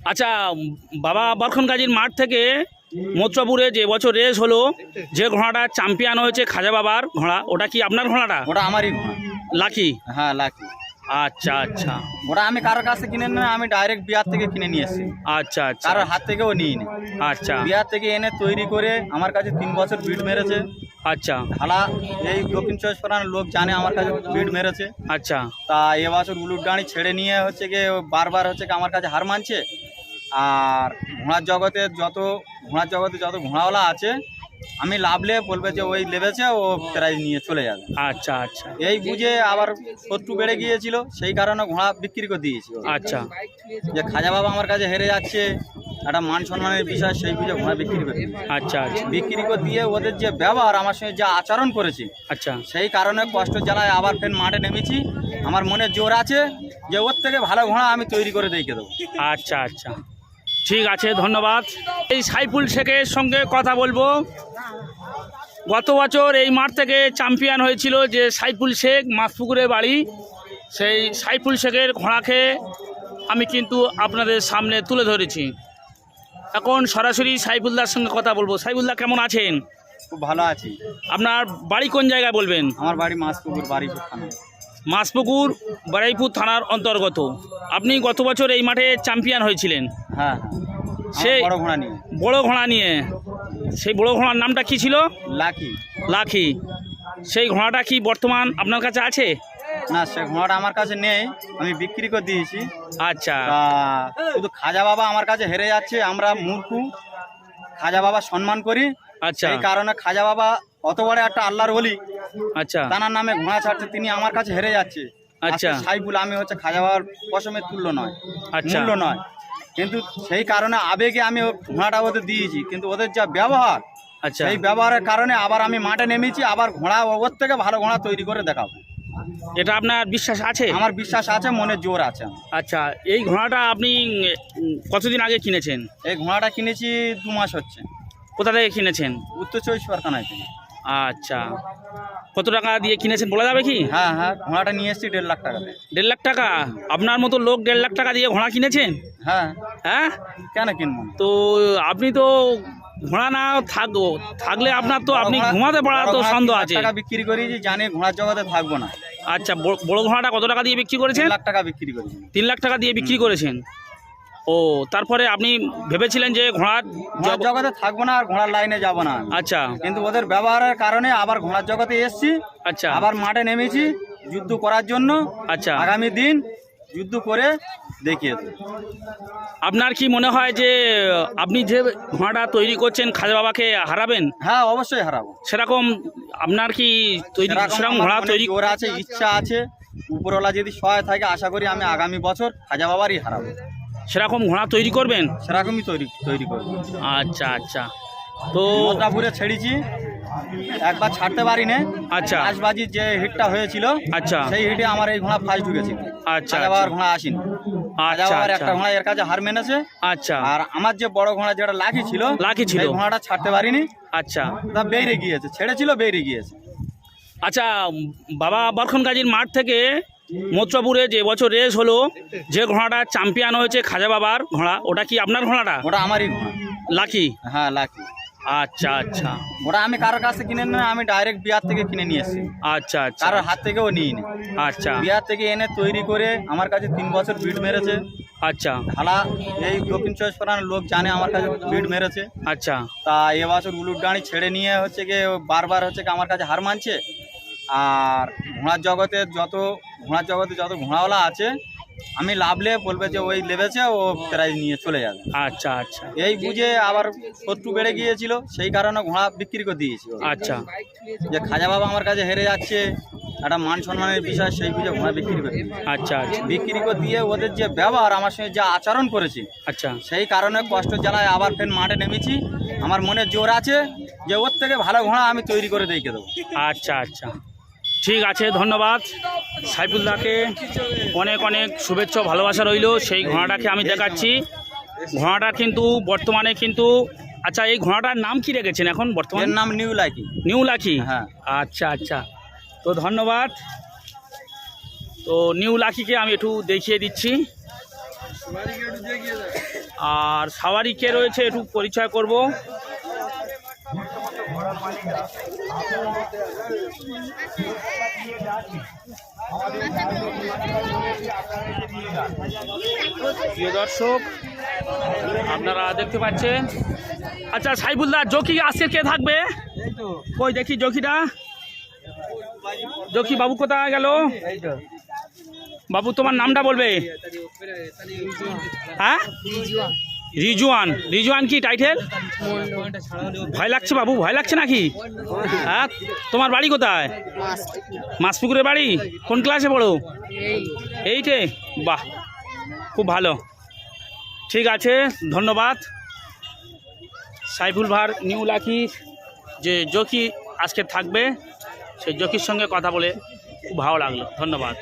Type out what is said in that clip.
আচ্ছা বাবা বরখন গাজীর মাঠ থেকে মথুরাপুরে যে বছর রেস হলো যে ঘোড়াটা চ্যাম্পিয়ন হয়েছে খাজা বাবার ঘোড়া ওটা কি আপনার ঘোড়াটা? ওটা আমারই ঘোড়া। লাকি? হ্যাঁ লাকি। আচ্ছা আচ্ছা। ওটা আমি কারোর কাছ থেকে কিনে নয় আমি ডাইরেক্ট বিহার থেকে কিনে নিয়ে এসেছি। আচ্ছা আচ্ছা। কারোর হাত থেকেও নিই নি আচ্ছা। বিহার থেকে এনে তৈরি করে আমার কাছে তিন বছর বিট মেরেছে। আচ্ছা। ঢালা এই দক্ষিণ চব্বিশ পরগনার লোক জানে আমার কাছে বিট মেরেছে। আচ্ছা। তা এবছর উলুট গাড়ি ছেড়ে নিয়ে হচ্ছে গিয়ে বারবার হচ্ছে আমার কাছে হার মানছে। আর ঘোড়ার জগতে যত ঘোড়ার জগতে যত ঘোড়াওয়ালা আছে আমি লাভলে বলবে যে ওই লেবেছে ও প্রাইজ নিয়ে চলে যাবে। আচ্ছা আচ্ছা। এই বুঝে আবার শত্রু বেড়ে গিয়েছিল সেই কারণে ঘোড়া বিক্রি করে দিয়েছি আচ্ছা। যে খাজা বাবা আমার কাছে হেরে যাচ্ছে একটা মান সম্মানের বিষয় সেই বুঝে ঘোড়া বিক্রি করে আচ্ছা আচ্ছা। বিক্রি করে দিয়ে ওদের যে ব্যবহার আমার সঙ্গে যে আচরণ করেছে আচ্ছা। সেই কারণে কষ্ট জ্বালায় আবার ফের মাঠে নেমেছি। আমার মনে জোর আছে যে ওর থেকে ভালো ঘোড়া আমি তৈরি করে দিয়ে দেবো। আচ্ছা আচ্ছা। ঠিক আছে ধন্যবাদ। এই সাইফুল শেখের সঙ্গে কথা বলব। গত বছর এই মাঠ থেকে চ্যাম্পিয়ন হয়েছিল যে সাইফুল শেখ মাসপুকুরে বাড়ি। সেই সাইফুল শেখের ঘোড়াকে আমি কিন্তু আপনাদের সামনে তুলে ধরেছি। এখন সরাসরি সাইফুলদার সঙ্গে কথা বলব। সাইফুল্লাহ কেমন আছেন? খুব ভালো আছি। আপনার বাড়ি কোন জায়গায় বলবেন? আমার বাড়ি মাসপুকুর বাড়ি মাসপুকুর বারাইপুর থানার অন্তর্গত। আপনি গত বছর এই মাঠে চ্যাম্পিয়ন হয়েছিলেন। হ্যাঁ সেই বড় ঘোড়া নিয়ে। বড় ঘোড়া নিয়ে। সেই বড় ঘোড়ার নামটা কি ছিল? লাকি। লাখি সেই ঘোড়াটা কি বর্তমান আপনার কাছে আছে? না সে ঘোড়াটা আমার কাছে নেই। আমি বিক্রি করে দিয়েছি। আচ্ছা। শুধু খাজা বাবা আমার কাছে হেরে যাচ্ছে। আমরা মূর্খু। খাজা বাবা সম্মান করি। আচ্ছা। সেই কারণে খাজা বাবা অত বড় একটা আল্লাহর বলি আচ্ছা। তানার নামে ঘোড়া ছাড়ছে তিনি আমার কাছে হেরে যাচ্ছে। আচ্ছা। সাইফুল আমি হচ্ছে খাজা বাবার পশমের তুল্য নয় আচ্ছা। মূল্য নয়। কিন্তু সেই কারণে আবেগে আমি ঘোড়াটা ওদের দিয়েছি। কিন্তু ওদের যা ব্যবহার আচ্ছা। এই ব্যবহারের কারণে আবার আমি মাঠে নেমেছি আবার ঘোড়া ওর থেকে ভালো ঘোড়া তৈরি করে দেখাবো। এটা আপনার বিশ্বাস আছে? আমার বিশ্বাস আছে মনে জোর আছে আচ্ছা এই ঘোড়াটা আপনি কতদিন আগে কিনেছেন? এই ঘোড়াটা কিনেছি দু মাস হচ্ছে। কোথা থেকে কিনেছেন? উত্তর চব্বিশ পরগনায় থেকে আচ্ছা। কত টাকা দিয়ে কিনেছেন বলা যাবে কি? হ্যাঁ হ্যাঁ ঘোড়াটা নিয়ে এসেছি দেড় লাখ টাকা দেড় লাখ টাকা? আপনার মতো লোক দেড় লাখ টাকা দিয়ে ঘোড়া কিনেছেন? হ্যাঁ। হ্যাঁ? কেন কিনবো? তো আপনি তো ঘোড়া না থাকব থাকলে আপনার তো আপনি ঘুমাতে বড় তো সন্দেহ আছে। টাকা বিক্রি করেছি জানি ঘোড়ার জগতে থাকব না। আচ্ছা বড়- ঘোড়াটা কত টাকা দিয়ে বিক্রি করেছেন? লাখ টাকা বিক্রি করেছি। তিন লাখ টাকা দিয়ে বিক্রি করেছেন। ও তারপরে আপনি ভেবেছিলেন যে ঘোড়ার ঘোড়ার জগতে থাকব না আর ঘোড়ার লাইনে যাব না। আচ্ছা। কিন্তু ওদের ব্যবহারের কারণে আবার ঘোড়ার জগতে এসেছি। আচ্ছা। আবার মাঠে নেমেছি যুদ্ধ করার জন্য। আচ্ছা। আগামী দিন যুদ্ধ করে দেখিয়ে দেবো। আপনার কি মনে হয় যে আপনি যে ঘোড়াটা তৈরি করছেন খাজা বাবাকে হারাবেন? হ্যাঁ অবশ্যই হারাবো। সেরকম আপনার কি তৈরি সেরকম ঘোড়া তৈরি জোর আছে ইচ্ছা আছে। উপরওয়ালা যদি সহায় থাকে আশা করি আমি আগামী বছর খাজা বাবারই হারাবো। সেরকম ঘোড়া তৈরি করবেন? সেরকমই তৈরি তৈরি করব। আচ্ছা আচ্ছা। তো মদ্রাপুরে ছেড়েছি। একবার ছাড়তে পারি না আচ্ছা। আশবাজির যে হিটটা হয়েছিল আচ্ছা। সেই হিটে আমার এই ঘোড়া ফার্স্ট ঢুকেছিল আচ্ছা খাজা বাবার ঘোড়া আসেনি। আচ্ছা আচ্ছা একটা ঘোড়া এর কাছে হার মেনেছে। আচ্ছা। আর আমার যে বড় ঘোড়া যেটা লাখি ছিল লাকি ছিল। ঘোড়াটা ছাড়তে পারিনি। আচ্ছা। তা বেরিয়ে গিয়েছে। ছেড়েছিল বেরিয়ে গিয়েছে। আচ্ছা বাবা বরখন গাজীর মাঠ থেকে মথুরাপুরে যে বছর রেস হলো যে ঘোড়াটা চ্যাম্পিয়ন হয়েছে খাজা বাবার ঘোড়া ওটা কি আপনার ঘোড়াটা? ওটা আমারই ঘোড়া। লাকি? হ্যাঁ লাকি। আচ্ছা আচ্ছা। ওটা আমি কারোর কাছে কিনে নয় আমি ডাইরেক্ট বিহার থেকে কিনে নিয়ে এসেছি। আচ্ছা আচ্ছা। কারোর হাত থেকেও নিই নি আচ্ছা। বিহার থেকে এনে তৈরি করে আমার কাছে তিন বছর বিট মেরেছে। আচ্ছা। ঢালা এই দক্ষিণ চব্বিশ পরগনার লোক জানে আমার কাছে বিট মেরেছে। আচ্ছা। তা এবছর উলুট গাড়ি ছেড়ে নিয়ে হচ্ছে গিয়ে বারবার হচ্ছে আমার কাছে হার মানছে। আর ঘোড়ার জগতে যত ঘোড়ার জগতে যত ঘোড়াওয়ালা আছে আমি লাভলে বলবে যে ওই লেবেছে ও প্রাইজ নিয়ে চলে যাবে। আচ্ছা আচ্ছা। এই বুঝে আবার শত্রু বেড়ে গিয়েছিল সেই কারণে ঘোড়া বিক্রি করে দিয়েছি আচ্ছা। যে খাজা বাবা আমার কাছে হেরে যাচ্ছে একটা মান সম্মানের বিষয় সেই বুঝে ঘোড়া বিক্রি করে। আচ্ছা আচ্ছা। বিক্রি করে দিয়ে ওদের যে ব্যবহার আমার সঙ্গে যে আচরণ করেছে আচ্ছা। সেই কারণে কষ্ট জ্বালায় আবার ফের মাঠে নেমেছি। আমার মনে জোর আছে যে ওর থেকে ভালো ঘোড়া আমি তৈরি করে দেখে দেবো। আচ্ছা আচ্ছা। ঠিক আছে ধন্যবাদ। সাইফুল্লাহকে অনেক অনেক শুভেচ্ছা ভালোবাসা রইল। সেই ঘোড়াটাকে আমি দেখাচ্ছি। ঘোড়াটা কিন্তু বর্তমানে কিন্তু আচ্ছা এই ঘোড়াটার নাম কি রেখেছেন এখন বর্তমানে? নাম নিউ লাইকি নিউ লাকি? হ্যাঁ। আচ্ছা আচ্ছা। তো ধন্যবাদ। তো নিউ লাকিকে আমি একটু দেখিয়ে দিচ্ছি। আর সাওয়ারি কে রয়েছে একটু পরিচয় করব। প্রিয় দর্শক, আপনারা দেখতে পাচ্ছেন। আচ্ছা সাইবুলদার জকি আজকে কে থাকবে? কই, দেখি জকিটা। জকি, বাবু কোথায় গেল? বাবু, তোমার নামটা বলবে? হ্যাঁ? রিজওয়ান। রিজওয়ান কি টাইটেল ভয় লাগছে বাবু, ভয় লাগছে নাকি? হ্যাঁ তোমার বাড়ি কোথায়? মাসপুকুরের বাড়ি? কোন ক্লাসে পড়ো? এইটে বাহ, খুব ভালো। ঠিক আছে, ধন্যবাদ। সাইফুল ভার, নিউ লাকি, যে জকি আজকে থাকবে, সেই জকির সঙ্গে কথা বলে খুব ভালো লাগল। ধন্যবাদ।